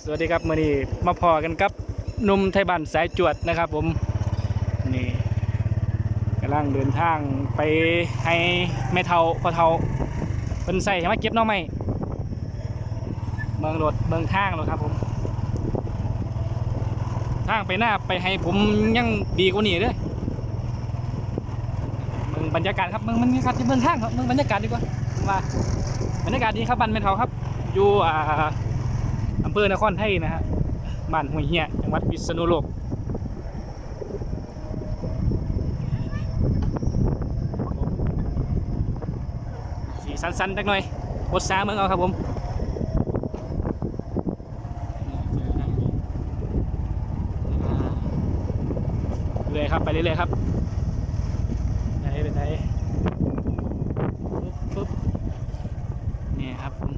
สวัสดีครับมื่อนี้มาพอกันกับนุ่มไทยบ้านสายจวดนะครับ ผมนี่กำลังเดินทางไปให้แม่เทาพ่อเทาเป็นใส่ให้มเก็บน้องไม้เมืองรถเมืองทางแล้วครับผม ทางไปหน้าไปให้ผมยังดีกว่านี้เลยเมืองบรรยากาศครับเมืองบรรยากาศที่เมืองทางครับเมืองบรรยากาศดีกว่ามว่าบรรยากาศดีครับบ้านแม่เทาครับ อยู่อ่า อำเภอนครไทยนะฮะบ้านห้วยเหี้ยจังหวัดพิษณุโลกสีสันๆจักหน่อยบดสาเมืองเอาครับผมเลยครับ ไปเรื่อยๆครับไหนเป็นไหนปุ๊บปุ๊บนี่ครับผม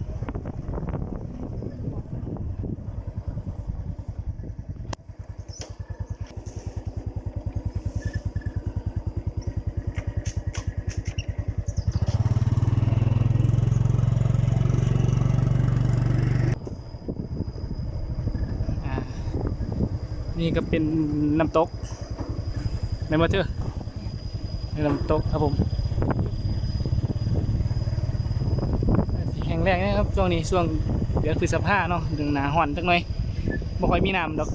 อ่า นี่ก็เป็นน้ำตกในมาเจอในน้ำตกครับผมแห่งแรกนะครับช่วงนี้ช่วงเดือนพฤษภาเนาะดึงหนาห่อนจักหน่อยบ่ค่อยมีน้ำดอก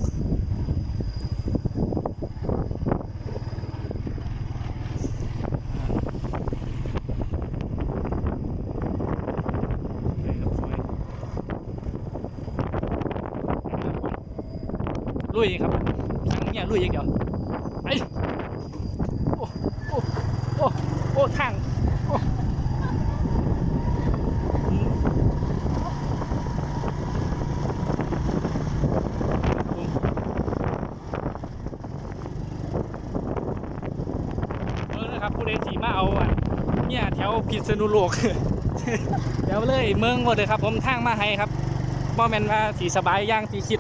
ลุยครับสั่งเนี่ย ลุยอย่างเดียวไอ้โอ้โอ้โอ้โอ้ทางโอ้อืมเออนะครับผู้ใดสีมาเอาอะเนี่ยแถวพิษณุโลกเดี๋ยวเลยเมืองหมดเลยครับ ผมทางมาให้ครับบ่แมนว่าสีสบายย่างที่คิด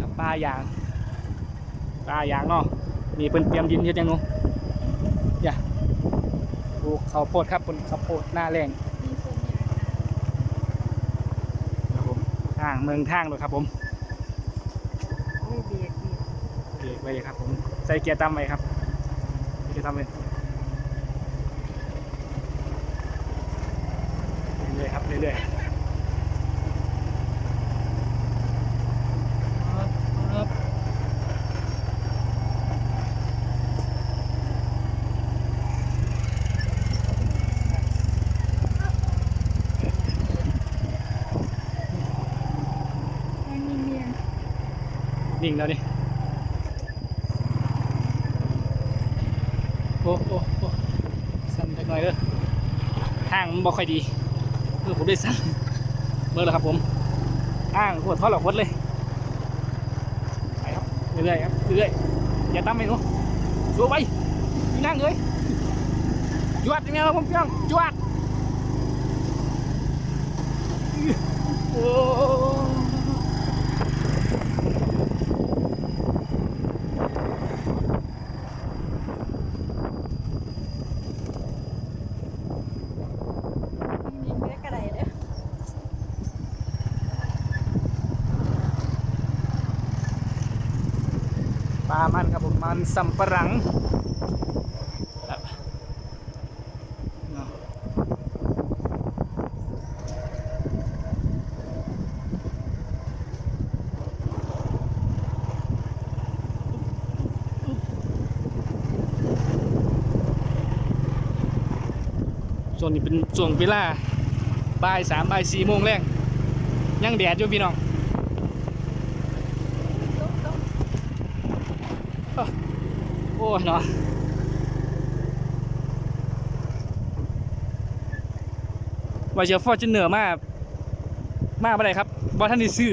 ครับปลายางปลายางเนาะมีเพิ่นเตรียมดินเฮ็ดหยังงูอย่าปลูกข้าวโพดครับปลูกข้าวโพดหน้าแรงครับผมทางเมืองทางเลยครับผมไม่เบียดอีกเบรกไว้ครับผมใส่เกียร์ต่ำไว้ครับเกียร์ต่ำไว้เรื่อยๆครับเรื่อยๆครับครับ อันนี้เมีย นิ่งแล้วดิโอ้โอ้โอ้สั่นจักหน่อยเด้อทางมันบ่ค่อยดีเออผมได้สั่นเบอร์แล้วครับผมทางปวดท้อหลอกวดเลยไปครับเรื่อยๆครับเรื่อยๆอย่าตั้มไปหนูสู้ไปนั่งเลยจวดยังไงครับผมพี่งจวดโอ้ มีเมียกระไรเด้อ ปลา มันครับผมมันสัมปะหลังครับเนาะส่วนนี้เป็นช่วงเวลาบ่ายสามบ่ายสี่โมงแรงยังแดดอยู่พี่น้อง โอ้ยเนาะว่าจะฟอร์จะเหนือมาก มากไปไหนครับบอท่านดีซื้อ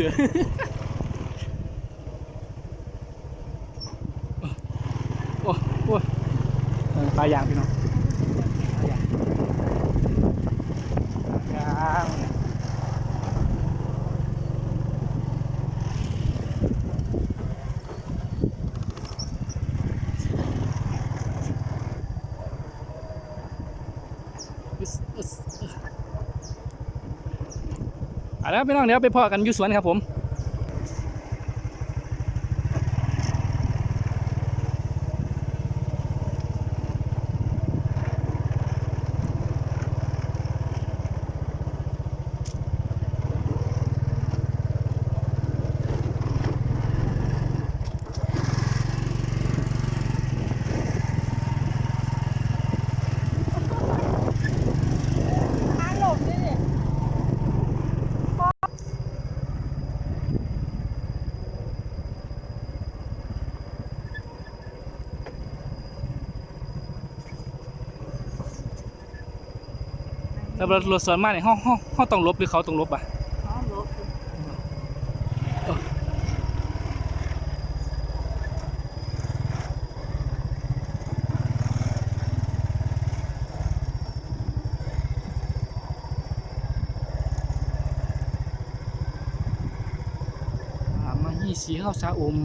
โอ้โอ้เออปลายางพี่น้องปลายางยาง อึ๊สเอา แล้วพี่น้องเดี๋ยวไปพอกันอยู่สวนครับผม แล้วรถรถสวนมาเนี่ยห้องห้องห้องต้องลบหรือเขาต้องลบอะมายี่สีข้าวสาอม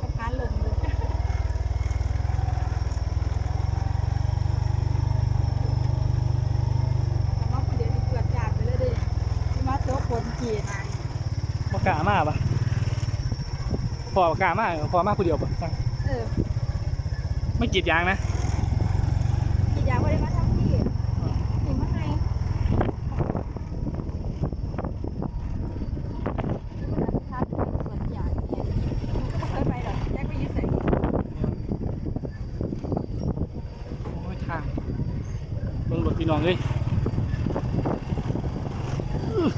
สะพานลงเลยแต่ว่าผู้เดียวที่เกิดจากไปแล้วดิที่มาโต๊ะคนกี่นาย ปากกล้ามาปะพอปากกล้ามาพอมาผู้เดียวปะเออไม่กรีดยางนะกี่อย่างว่าได้มาทำที่หนีมาไงถ้าเป็นสวนใหญ่เนี่ยเคยไปหรอแยกไปยืดใส่ โอ้ยทางเบิ่งรถพี่น้องเลยอื้อ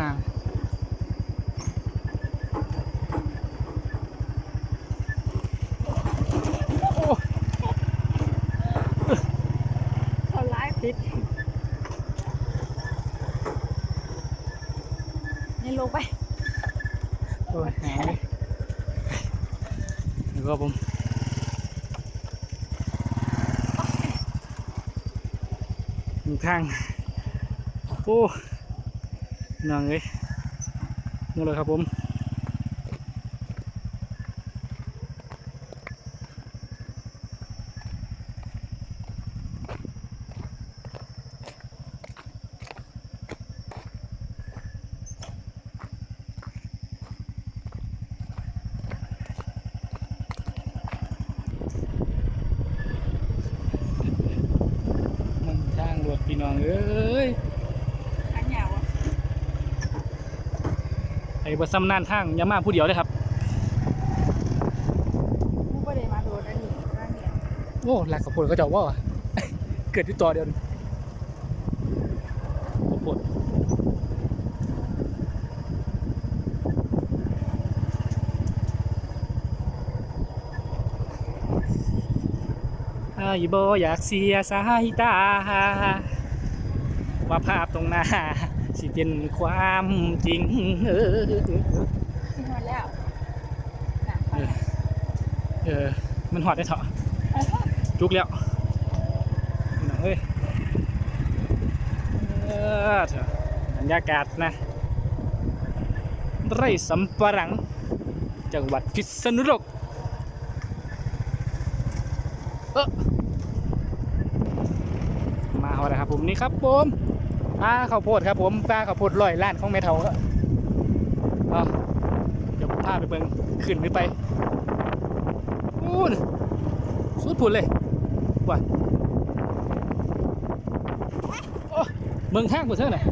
โอ้ทางโอ้เขาไลฟ์ติดนี่ลงไปโอ้ยหายเลยเดี๋ยวก็ผมมีทาง โอ้ นางเลยนี่เลยครับผมมันทางรถพี่น้องเอ้ย ทางยาวอะ ไอ้บัซ้ำนานทางอยามาผู้เดียวเลยครับกูก็เลยมาโดนอันนี้ร่างเนี่ยโอ้หลักกับปวดก็จะว่า เกิดที่ต่อเดียวนี่ปวดไอ้ายบออยากเสียสายตาว่าภาพตรงหน้า สิเป็นความจริงเออทิ้งมาแล้วน่ะไปเออ มันหอดได้เถอะจุกแล้วหนังเอ้ยเออเถอะบรรยากาศนะไร่สำปะหลัง จังหวัดพิษณุโลกเออมาเอาละครับผมนี่ครับผม ปลาข้าวโพดครับผมปลาข้าวโพดลอยล้านของเม่เทาครับเอาเดี๋ยวผมพาไปเบิ่งขึ้นหรือไปอู้นสุดผุนเลยว่าโอ้เมืองข้างกูเท่าไหร่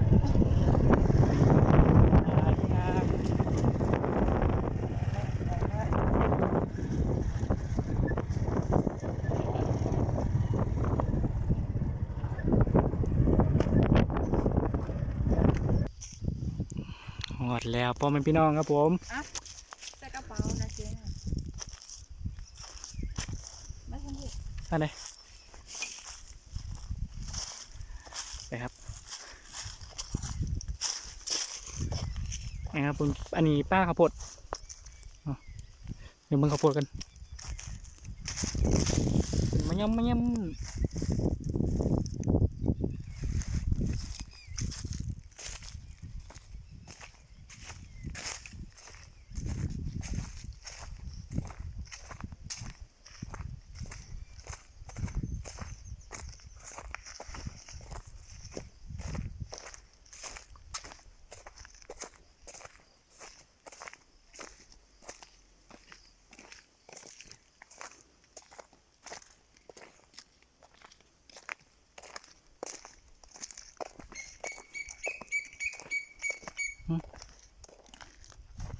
หมดแล้วพ่อแม่พี่น้องครับผมใส่กระเป๋านะเจ๊น่ะไม่ทันทีอันไหนไปครับนะครับผมอันนี้ป้าข้าวโพดเอาเดี๋ยวมึงข้าวโพดกันเป็นมะยำมะยำ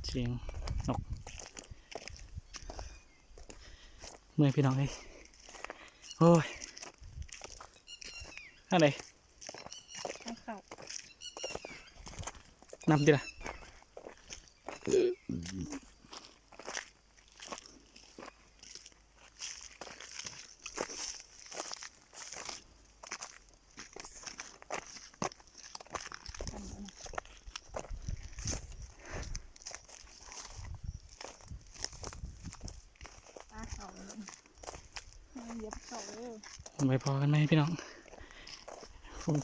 เสียงนก เมื่อยพี่น้องเลยโอ้ยอันไหนให้เข้านำดิล่ะ ตาเขาเลยให้เหย็บเขาเลย ไปพอกันไหมพี่น้องฝน